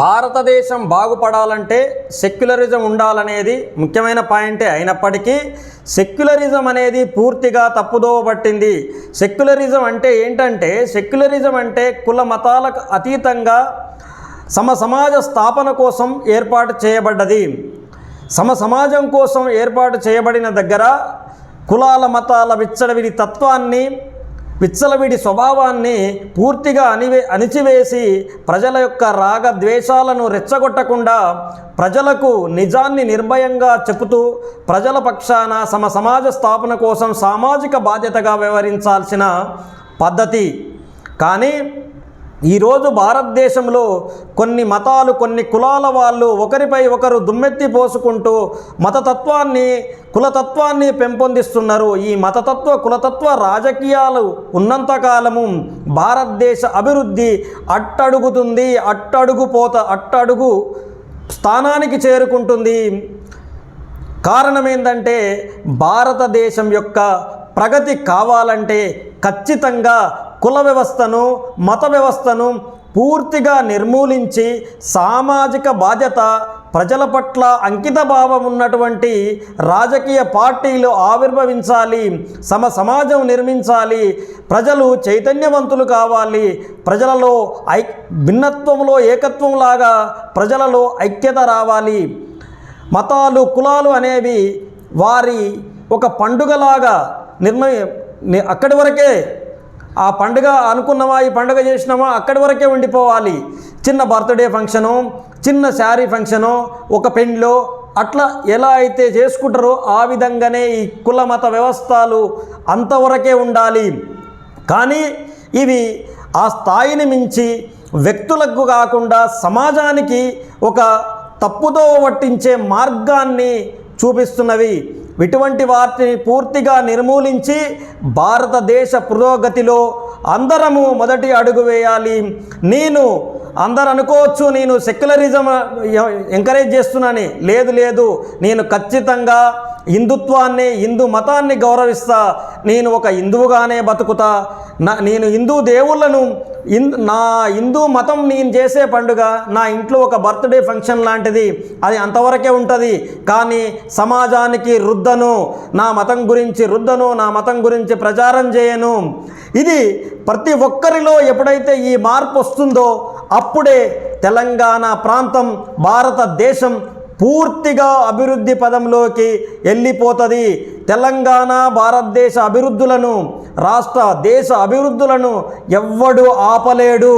భారతదేశం బాగుపడాలంటే సెక్యులరిజం ఉండాలనేది ముఖ్యమైన పాయింటే అయినప్పటికీ సెక్యులరిజం అనేది పూర్తిగా తప్పుదోవ పట్టింది. సెక్యులరిజం అంటే ఏంటంటే సెక్యులరిజం అంటే కుల మతాలకు అతీతంగా సమ సమాజ స్థాపన కోసం ఏర్పాటు చేయబడ్డది. సమ సమాజం కోసం ఏర్పాటు చేయబడిన దగ్గర కులాల మతాల విచ్చలవిడి తత్వాన్ని పిచ్చలవిడి స్వభావాన్ని పూర్తిగా అనివే అణిచివేసి ప్రజల యొక్క రాగ ద్వేషాలను రెచ్చగొట్టకుండా ప్రజలకు నిజాన్ని నిర్భయంగా చెబుతూ ప్రజల పక్షాన సమ సమాజ స్థాపన కోసం సామాజిక బాధ్యతగా వ్యవహరించాల్సిన పద్ధతి. కానీ ఈరోజు భారతదేశంలో కొన్ని మతాలు కొన్ని కులాల వాళ్ళు ఒకరిపై ఒకరు దుమ్మెత్తి పోసుకుంటూ మతతత్వాన్ని కులతత్వాన్ని పెంపొందిస్తున్నారు. ఈ మతతత్వ కులతత్వ రాజకీయాలు ఉన్నంతకాలము భారతదేశ అభివృద్ధి అట్టడుగుతుంది అట్టడుగు పోత అట్టడుగు స్థానానికి చేరుకుంటుంది. కారణం ఏంటంటే భారతదేశం యొక్క ప్రగతి కావాలంటే ఖచ్చితంగా కుల వ్యవస్థను మత వ్యవస్థను పూర్తిగా నిర్మూలించి సామాజిక బాధ్యత ప్రజల పట్ల అంకిత భావం ఉన్నటువంటి రాజకీయ పార్టీలు ఆవిర్భవించాలి సమ సమాజం నిర్మించాలి ప్రజలు చైతన్యవంతులు కావాలి ప్రజలలో ఐ భిన్నత్వంలో ఏకత్వంలాగా ప్రజలలో ఐక్యత రావాలి. మతాలు కులాలు అనేవి వారి ఒక పండుగలాగా నిర్ణయం అక్కడి వరకే ఆ పండుగ అనుకున్నామా ఈ పండుగ చేసినామా అక్కడి వరకే ఉండిపోవాలి. చిన్న బర్త్డే ఫంక్షను చిన్న శారీ ఫంక్షను ఒక పెండ్లో అట్లా ఎలా అయితే చేసుకుంటారో ఆ విధంగానే ఈ కుల మత వ్యవస్థలు అంతవరకే ఉండాలి. కానీ ఇవి ఆ స్థాయిని మించి వ్యక్తులకు కాకుండా సమాజానికి ఒక తప్పుతో వట్టించే మార్గాన్ని చూపిస్తున్నవి. ఇటువంటి వాటిని పూర్తిగా నిర్మూలించి భారతదేశ పురోగతిలో అందరము మొదటి అడుగు వేయాలి. నేను అందరు అనుకోవచ్చు నేను సెక్యులరిజం ఎంకరేజ్ చేస్తున్నాని. లేదు లేదు. నేను ఖచ్చితంగా హిందుత్వాన్ని హిందూ మతాన్ని గౌరవిస్తా. నేను ఒక హిందువుగానే బతుకుతా. నా నేను హిందూ దేవుళ్ళను నా హిందూ మతం నేను చేసే పండుగ నా ఇంట్లో ఒక బర్త్డే ఫంక్షన్ లాంటిది అది అంతవరకే ఉంటుంది. కానీ సమాజానికి రుద్దను నా మతం గురించి రుద్దను నా మతం గురించి ప్రచారం చేయను. ఇది ప్రతి ఒక్కరిలో ఎప్పుడైతే ఈ మార్పు వస్తుందో అప్పుడే తెలంగాణ ప్రాంతం భారతదేశం పూర్తిగా అభివృద్ధి పదంలోకి వెళ్ళిపోతుంది. తెలంగాణ భారతదేశ అభివృద్ధులను రాష్ట్ర దేశ అభివృద్ధులను ఎవ్వడు ఆపలేడు.